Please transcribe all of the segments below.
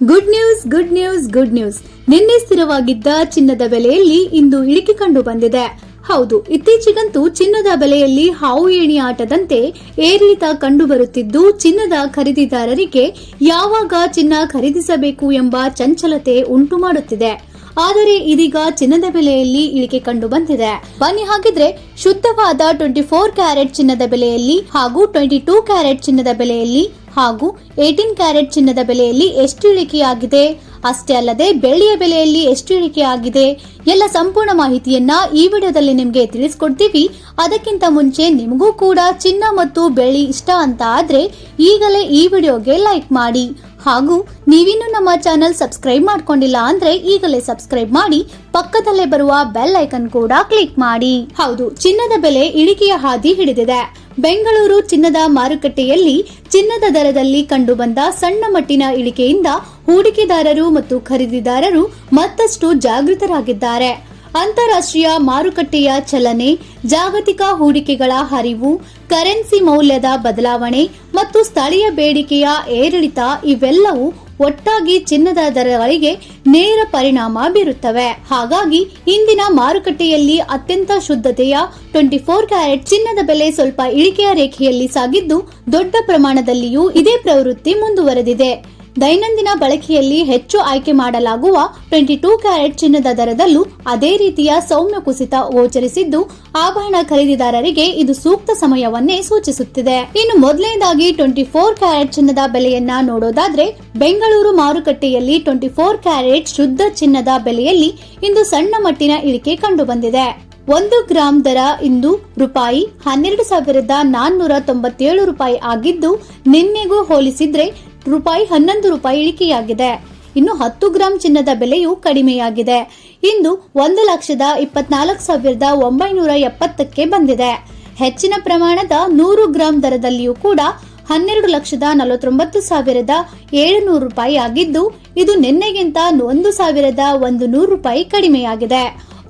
Good news good news good news ನಿನ್ನೆ ಸ್ಥಿರವಾಗಿದ್ದ ಚಿನ್ನದ ಬೆಲೆಯಲ್ಲಿ ಇಂದು ಇಳಿಕೆ ಕಂಡು ಬಂದಿದೆ. ಹೌದು, ಇತ್ತೀಚೆಗಂತೂ ಚಿನ್ನದ ಬೆಲೆಯಲ್ಲಿ ಹಾವು ಏಣಿ ಆಟದಂತೆ ಏರಿಳಿತ ಕಂಡುಬರುತ್ತಿದ್ದು ಚಿನ್ನದ ಖರೀದಿದಾರರಿಗೆ ಯಾವಾಗ ಚಿನ್ನ ಖರೀದಿಸಬೇಕು ಎಂಬ ಚಂಚಲತೆ ಉಂಟು ಮಾಡುತ್ತಿದೆ. ಆದರೆ ಇದೀಗ ಚಿನ್ನದ ಬೆಲೆಯಲ್ಲಿ ಇಳಿಕೆ ಕಂಡು ಬಂದಿದೆ. ಬನ್ನಿ ಹಾಗಿದ್ರೆ ಶುದ್ಧವಾದ ಟ್ವೆಂಟಿ ಫೋರ್ ಕ್ಯಾರೆಟ್ ಚಿನ್ನದ ಬೆಲೆಯಲ್ಲಿ ಹಾಗೂ ಟ್ವೆಂಟಿ ಟೂ ಕ್ಯಾರೆಟ್ ಚಿನ್ನದ ಬೆಲೆಯಲ್ಲಿ ಹಾಗೂ ಏಟೀನ್ ಕ್ಯಾರೆಟ್ ಚಿನ್ನದ ಬೆಲೆಯಲ್ಲಿ ಎಷ್ಟು ಇಳಿಕೆಯಾಗಿದೆ? ಅಷ್ಟೇ ಅಲ್ಲದೆ ಬೆಳ್ಳಿಯ ಬೆಲೆಯಲ್ಲಿ ಎಷ್ಟು ಇಳಿಕೆಯಾಗಿದೆ? ಎಲ್ಲ ಸಂಪೂರ್ಣ ಮಾಹಿತಿಯನ್ನ ಈ ವಿಡಿಯೋದಲ್ಲಿ ನಿಮಗೆ ತಿಳಿಸ್ಕೊಡ್ತೀವಿ. ಅದಕ್ಕಿಂತ ಮುಂಚೆ ನಿಮಗೂ ಕೂಡ ಚಿನ್ನ ಮತ್ತು ಬೆಳ್ಳಿ ಇಷ್ಟ ಅಂತ ಆದ್ರೆ ಈಗಲೇ ಈ ವಿಡಿಯೋಗೆ ಲೈಕ್ ಮಾಡಿ. ಹಾಗೂ ನೀವಿನ್ನೂ ನಮ್ಮ ಚಾನೆಲ್ ಸಬ್ಸ್ಕ್ರೈಬ್ ಮಾಡ್ಕೊಂಡಿಲ್ಲ ಅಂದ್ರೆ ಈಗಲೇ ಸಬ್ಸ್ಕ್ರೈಬ್ ಮಾಡಿ, ಪಕ್ಕದಲ್ಲೇ ಬರುವ ಬೆಲ್ ಐಕನ್ ಕೂಡ ಕ್ಲಿಕ್ ಮಾಡಿ. ಹೌದು, ಚಿನ್ನದ ಬೆಲೆ ಇಳಿಕೆಯ ಹಾದಿ ಹಿಡಿದಿದೆ. ಬೆಂಗಳೂರು ಚಿನ್ನದ ಮಾರುಕಟ್ಟೆಯಲ್ಲಿ ಚಿನ್ನದ ದರದಲ್ಲಿ ಕಂಡುಬಂದ ಸಣ್ಣ ಮಟ್ಟಿನ ಇಳಿಕೆಯಿಂದ ಹೂಡಿಕೆದಾರರು ಮತ್ತು ಖರೀದಿದಾರರು ಮತ್ತಷ್ಟು ಜಾಗೃತರಾಗಿದ್ದಾರೆ. ಅಂತಾರಾಷ್ಟ್ರೀಯ ಮಾರುಕಟ್ಟೆಯ ಚಲನೆ, ಜಾಗತಿಕ ಹೂಡಿಕೆಗಳ ಹರಿವು, ಕರೆನ್ಸಿ ಮೌಲ್ಯದ ಬದಲಾವಣೆ ಮತ್ತು ಸ್ಥಳೀಯ ಬೇಡಿಕೆಯ ಏರಿಳಿತ ಇವೆಲ್ಲವೂ ಒಟ್ಟಾಗಿ ಚಿನ್ನದ ದರಗಳಿಗೆ ನೇರ ಪರಿಣಾಮ ಬೀರುತ್ತವೆ. ಹಾಗಾಗಿ ಇಂದಿನ ಮಾರುಕಟ್ಟೆಯಲ್ಲಿ ಅತ್ಯಂತ ಶುದ್ಧತೆಯ ಟ್ವೆಂಟಿ ಫೋರ್ ಕ್ಯಾರೆಟ್ ಚಿನ್ನದ ಬೆಲೆ ಸ್ವಲ್ಪ ಇಳಿಕೆಯ ರೇಖೆಯಲ್ಲಿ ಸಾಗಿದ್ದು ದೊಡ್ಡ ಪ್ರಮಾಣದಲ್ಲಿಯೂ ಇದೇ ಪ್ರವೃತ್ತಿ ಮುಂದುವರೆದಿದೆ. ದೈನಂದಿನ ಬಳಕೆಯಲ್ಲಿ ಹೆಚ್ಚು ಆಯ್ಕೆ ಮಾಡಲಾಗುವ ಟ್ವೆಂಟಿ ಟೂ ಕ್ಯಾರೆಟ್ ಚಿನ್ನದ ದರದಲ್ಲೂ ಅದೇ ರೀತಿಯ ಸೌಮ್ಯ ಕುಸಿತ ಗೋಚರಿಸಿದ್ದು, ಆಭರಣ ಖರೀದಿದಾರರಿಗೆ ಇದು ಸೂಕ್ತ ಸಮಯವನ್ನೇ ಸೂಚಿಸುತ್ತಿದೆ. ಇನ್ನು ಮೊದಲನೇದಾಗಿ ಟ್ವೆಂಟಿ ಫೋರ್ ಕ್ಯಾರೆಟ್ ಚಿನ್ನದ ಬೆಲೆಯನ್ನ ನೋಡೋದಾದ್ರೆ, ಬೆಂಗಳೂರು ಮಾರುಕಟ್ಟೆಯಲ್ಲಿ ಟ್ವೆಂಟಿ ಫೋರ್ ಕ್ಯಾರೆಟ್ ಶುದ್ಧ ಚಿನ್ನದ ಬೆಲೆಯಲ್ಲಿ ಇಂದು ಸಣ್ಣ ಮಟ್ಟಿನ ಇಳಿಕೆ ಕಂಡುಬಂದಿದೆ. ಒಂದು ಗ್ರಾಂ ದರ ಇಂದು ರೂಪಾಯಿ ಹನ್ನೆರಡು ಸಾವಿರದ ನಾನ್ನೂರ ತೊಂಬತ್ತೇಳು ರೂಪಾಯಿ ಆಗಿದ್ದು, ನಿನ್ನೆಗೂ ಹೋಲಿಸಿದ್ರೆ ರೂಪಾಯಿ ಹನ್ನೊಂದು ರೂಪಾಯಿ ಇಳಿಕೆಯಾಗಿದೆ. ಇನ್ನು ಹತ್ತು ಗ್ರಾಂ ಚಿನ್ನದ ಬೆಲೆಯು ಕಡಿಮೆಯಾಗಿದೆ. ಇಂದು ಒಂದು ಲಕ್ಷದ ಇಪ್ಪತ್ನಾಲ್ಕು ಸಾವಿರದ ಒಂಬೈನೂರ ಎಪ್ಪತ್ತಕ್ಕೆ ಬಂದಿದೆ. ಹೆಚ್ಚಿನ ಪ್ರಮಾಣದ ನೂರು ಗ್ರಾಂ ದರದಲ್ಲಿಯೂ ಕೂಡ ಹನ್ನೆರಡು ಲಕ್ಷದ ನಲವತ್ತೊಂಬತ್ತು ಸಾವಿರದ ಏಳುನೂರು ರೂಪಾಯಿ ಆಗಿದ್ದು, ಇದು ನಿನ್ನೆಗಿಂತ ಒಂದು ಸಾವಿರದ ಒಂದು ನೂರು ರೂಪಾಯಿ ಕಡಿಮೆಯಾಗಿದೆ.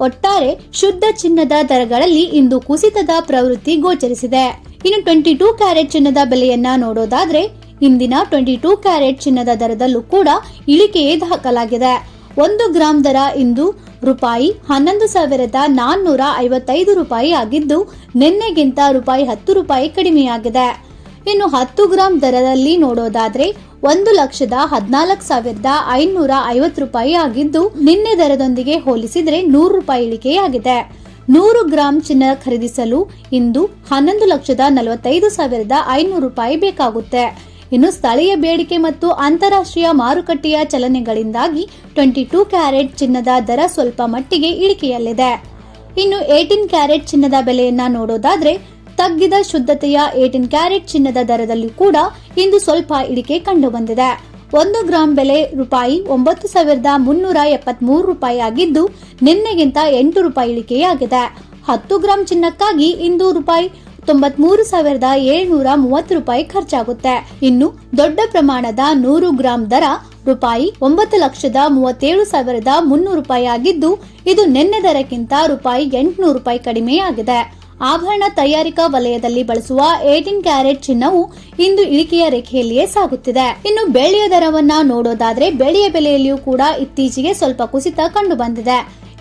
ಒಟ್ಟಾರೆ ಶುದ್ಧ ಚಿನ್ನದ ದರಗಳಲ್ಲಿ ಇಂದು ಕುಸಿತದ ಪ್ರವೃತ್ತಿ ಗೋಚರಿಸಿದೆ. ಇನ್ನು ಟ್ವೆಂಟಿ ಟೂ ಕ್ಯಾರೆಟ್ ಚಿನ್ನದ ಬೆಲೆಯನ್ನ ನೋಡೋದಾದ್ರೆ ಇಂದಿನ ಟ್ವೆಂಟಿ ಟೂ ಕ್ಯಾರೆಟ್ ಚಿನ್ನದ ದರದಲ್ಲೂ ಕೂಡ ಇಳಿಕೆಯೇ ದಾಖಲಾಗಿದೆ. ಒಂದು ಗ್ರಾಂ ದರ ಇಂದು ರೂಪಾಯಿ ಹನ್ನೊಂದು ಸಾವಿರದ ನಾನ್ನೂರ ಐವತ್ತೈದು ರೂಪಾಯಿ ಆಗಿದ್ದು, ನಿನ್ನೆಗಿಂತ ರೂಪಾಯಿ ಹತ್ತು ರೂಪಾಯಿ ಕಡಿಮೆಯಾಗಿದೆ. ಇನ್ನು ಹತ್ತು ಗ್ರಾಂ ದರದಲ್ಲಿ ನೋಡೋದಾದ್ರೆ, ಒಂದು ಲಕ್ಷದ ಹದಿನಾಲ್ಕು ಸಾವಿರದ ಐನೂರ ಐವತ್ತು ರೂಪಾಯಿ ಆಗಿದ್ದು, ನಿನ್ನೆ ದರದೊಂದಿಗೆ ಹೋಲಿಸಿದರೆ ನೂರು ರೂಪಾಯಿ ಇಳಿಕೆಯಾಗಿದೆ. ನೂರು ಗ್ರಾಂ ಚಿನ್ನ ಖರೀದಿಸಲು ಇಂದು ಹನ್ನೊಂದು ಲಕ್ಷದ ನಲವತ್ತೈದು ಸಾವಿರದ ಐನೂರು ರೂಪಾಯಿ ಬೇಕಾಗುತ್ತೆ. ಇನ್ನು ಸ್ಥಳೀಯ ಬೇಡಿಕೆ ಮತ್ತು ಅಂತಾರಾಷ್ಟ್ರೀಯ ಮಾರುಕಟ್ಟೆಯ ಚಲನೆಗಳಿಂದಾಗಿ ಟ್ವೆಂಟಿ ಟೂ ಕ್ಯಾರೆಟ್ ಚಿನ್ನದ ದರ ಸ್ವಲ್ಪ ಮಟ್ಟಿಗೆ ಇಳಿಕೆಯಲ್ಲಿದೆ. ಇನ್ನು ಏಟೀನ್ ಕ್ಯಾರೆಟ್ ಚಿನ್ನದ ಬೆಲೆಯನ್ನ ನೋಡೋದಾದ್ರೆ ತಗ್ಗಿದ ಶುದ್ಧತೆಯ ಏಟೀನ್ ಕ್ಯಾರೆಟ್ ಚಿನ್ನದ ದರದಲ್ಲಿ ಕೂಡ ಇಂದು ಸ್ವಲ್ಪ ಇಳಿಕೆ ಕಂಡುಬಂದಿದೆ. ಒಂದು ಗ್ರಾಂ ಬೆಲೆ ರೂಪಾಯಿ ಒಂಬತ್ತು ಸಾವಿರದ ಮುನ್ನೂರ ಎಪ್ಪತ್ಮೂರು ರೂಪಾಯಿ ಆಗಿದ್ದು, ನಿನ್ನೆಗಿಂತ ಎಂಟು ರೂಪಾಯಿ ಇಳಿಕೆಯಾಗಿದೆ. ಹತ್ತು ಗ್ರಾಂ ಚಿನ್ನಕ್ಕಾಗಿ ಇಂದು ರೂಪಾಯಿ ತೊಂಬತ್ಮೂರು ಸಾವಿರದ ಏಳ್ನೂರ ಮೂವತ್ತು ರೂಪಾಯಿ ಖರ್ಚಾಗುತ್ತೆ. ಇನ್ನು ದೊಡ್ಡ ಪ್ರಮಾಣದ ನೂರು ಗ್ರಾಂ ದರ ರೂಪಾಯಿ ಒಂಬತ್ತು ಲಕ್ಷದ ಮೂವತ್ತೇಳು ಸಾವಿರದ ಮುನ್ನೂರು ರೂಪಾಯಿ ಆಗಿದ್ದು, ಇದು ನಿನ್ನೆ ದರಕ್ಕಿಂತ ರೂಪಾಯಿ ಎಂಟುನೂರು ರೂಪಾಯಿ ಕಡಿಮೆಯಾಗಿದೆ. ಆಭರಣ ತಯಾರಿಕಾ ವಲಯದಲ್ಲಿ ಬಳಸುವ ಏಟೀನ್ ಕ್ಯಾರೆಟ್ ಚಿನ್ನವು ಇಂದು ಇಳಿಕೆಯ ರೇಖೆಯಲ್ಲಿಯೇ ಸಾಗುತ್ತಿದೆ. ಇನ್ನು ಬೆಳ್ಳಿಯ ದರವನ್ನ ನೋಡೋದಾದ್ರೆ, ಬೆಳ್ಳಿಯ ಬೆಲೆಯಲ್ಲಿಯೂ ಕೂಡ ಇತ್ತೀಚೆಗೆ ಸ್ವಲ್ಪ ಕುಸಿತ ಕಂಡು ಬಂದಿದೆ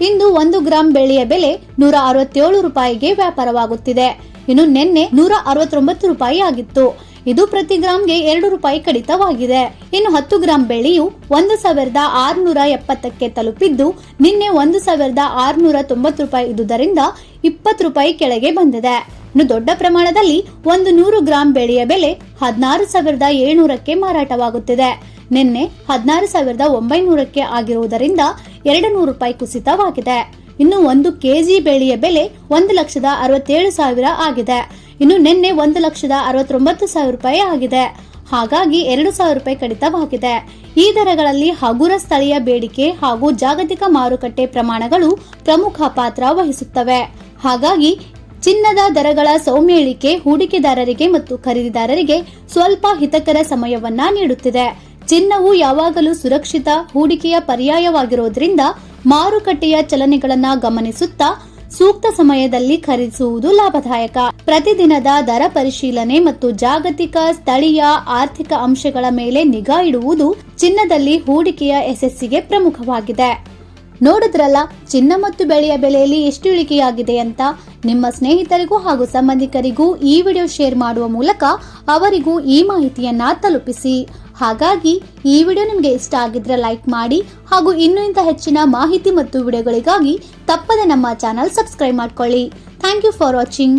ಇಂದು ಒಂದು ಗ್ರಾಂ ಬೆಳ್ಳಿಯ ಬೆಲೆ ನೂರ ಅರವತ್ತೇಳು ರೂಪಾಯಿಗೆ ವ್ಯಾಪಾರವಾಗುತ್ತಿದೆ. ಇನ್ನು ನಿನ್ನೆ ನೂರ ಅರವತ್ತೊಂಬತ್ತು ರೂಪಾಯಿ ಆಗಿತ್ತು. ಇದು ಪ್ರತಿ ಗ್ರಾಂಗೆ ಎರಡು ರೂಪಾಯಿ ಕಡಿತವಾಗಿದೆ. ಇನ್ನು ಹತ್ತು ಗ್ರಾಂ ಬೆಳ್ಳಿಯು ಒಂದು ಸಾವಿರದ ಆರುನೂರ ಎಪ್ಪತ್ತಕ್ಕೆ ತಲುಪಿದ್ದು, ನಿನ್ನೆ ಒಂದು ಸಾವಿರದ ಆರುನೂರ ತೊಂಬತ್ತು ರೂಪಾಯಿ ಇದ್ದುದರಿಂದ ಇಪ್ಪತ್ತು ರೂಪಾಯಿ ಕೆಳಗೆ ಬಂದಿದೆ. ಇನ್ನು ದೊಡ್ಡ ಪ್ರಮಾಣದಲ್ಲಿ ಒಂದು ನೂರು ಗ್ರಾಂ ಬೆಳೆಯ ಬೆಲೆ ಹದಿನಾರು ಸಾವಿರದ ಏಳ್ನೂರಕ್ಕೆ ಮಾರಾಟವಾಗುತ್ತಿದೆ. ನಿನ್ನೆ ಹದಿನಾರು ಸಾವಿರದ ಒಂಬೈನೂರಕ್ಕೆ ಆಗಿರುವುದರಿಂದ ಎರಡು ನೂರು ರೂಪಾಯಿ ಕುಸಿತವಾಗಿದೆ. ಇನ್ನು ಒಂದು ಕೆಜಿ ಬೆಳೆಯ ಬೆಲೆ ಒಂದು ಲಕ್ಷದ ಅರವತ್ತೇಳು ಸಾವಿರ ಆಗಿದೆ. ಇನ್ನು ನಿನ್ನೆ ಒಂದು ಲಕ್ಷದ ಅರವತ್ತೊಂಬತ್ತು ಸಾವಿರ ರೂಪಾಯಿ ಆಗಿದೆ. ಹಾಗಾಗಿ ಎರಡು ಸಾವಿರ ರೂಪಾಯಿ ಕಡಿತವಾಗಿದೆ. ಈ ದರಗಳಲ್ಲಿ ಹಗುರ ಸ್ಥಳೀಯ ಬೇಡಿಕೆ ಹಾಗೂ ಜಾಗತಿಕ ಮಾರುಕಟ್ಟೆ ಪ್ರಮಾಣಗಳು ಪ್ರಮುಖ ಪಾತ್ರ ವಹಿಸುತ್ತವೆ. ಹಾಗಾಗಿ ಚಿನ್ನದ ದರಗಳ ಸೌಮ್ಯ ಇಳಿಕೆ ಹೂಡಿಕೆದಾರರಿಗೆ ಮತ್ತು ಖರೀದಿದಾರರಿಗೆ ಸ್ವಲ್ಪ ಹಿತಕರ ಸಮಯವನ್ನ ನೀಡುತ್ತಿದೆ. ಚಿನ್ನವು ಯಾವಾಗಲೂ ಸುರಕ್ಷಿತ, ಹೂಡಿಕೆಯ ಪರ್ಯಾಯವಾಗಿರುವುದರಿಂದ ಮಾರುಕಟ್ಟೆಯ ಚಲನೆಗಳನ್ನ ಗಮನಿಸುತ್ತಾ ಸೂಕ್ತ ಸಮಯದಲ್ಲಿ ಖರೀದಿಸುವುದು ಲಾಭದಾಯಕ. ಪ್ರತಿದಿನದ ದರ ಪರಿಶೀಲನೆ ಮತ್ತು ಜಾಗತಿಕ, ಸ್ಥಳೀಯ, ಆರ್ಥಿಕ ಅಂಶಗಳ ಮೇಲೆ ನಿಗಾ ಇಡುವುದು ಚಿನ್ನದಲ್ಲಿ ಹೂಡಿಕೆಯ ಯಶಸ್ಸಿಗೆ ಪ್ರಮುಖವಾಗಿದೆ. ನೋಡಿದ್ರಲ್ಲ, ಚಿನ್ನ ಮತ್ತು ಬೆಳೆಯ ಬೆಲೆಯಲ್ಲಿ ಎಷ್ಟು ಇಳಿಕೆಯಾಗಿದೆ ಅಂತ? ನಿಮ್ಮ ಸ್ನೇಹಿತರಿಗೂ ಹಾಗೂ ಸಂಬಂಧಿಕರಿಗೂ ಈ ವಿಡಿಯೋ ಶೇರ್ ಮಾಡುವ ಮೂಲಕ ಅವರಿಗೂ ಈ ಮಾಹಿತಿಯನ್ನ ತಲುಪಿಸಿ. ಹಾಗಾಗಿ ಈ ವಿಡಿಯೋ ನಿಮಗೆ ಇಷ್ಟ ಆಗಿದ್ರೆ ಲೈಕ್ ಮಾಡಿ ಹಾಗೂ ಇನ್ನೂ ಇಂಥ ಹೆಚ್ಚಿನ ಮಾಹಿತಿ ಮತ್ತು ವಿಡಿಯೋಗಳಿಗಾಗಿ ತಪ್ಪದೆ ನಮ್ಮ ಚಾನಲ್ ಸಬ್ಸ್ಕ್ರೈಬ್ ಮಾಡ್ಕೊಳ್ಳಿ. Thank you for watching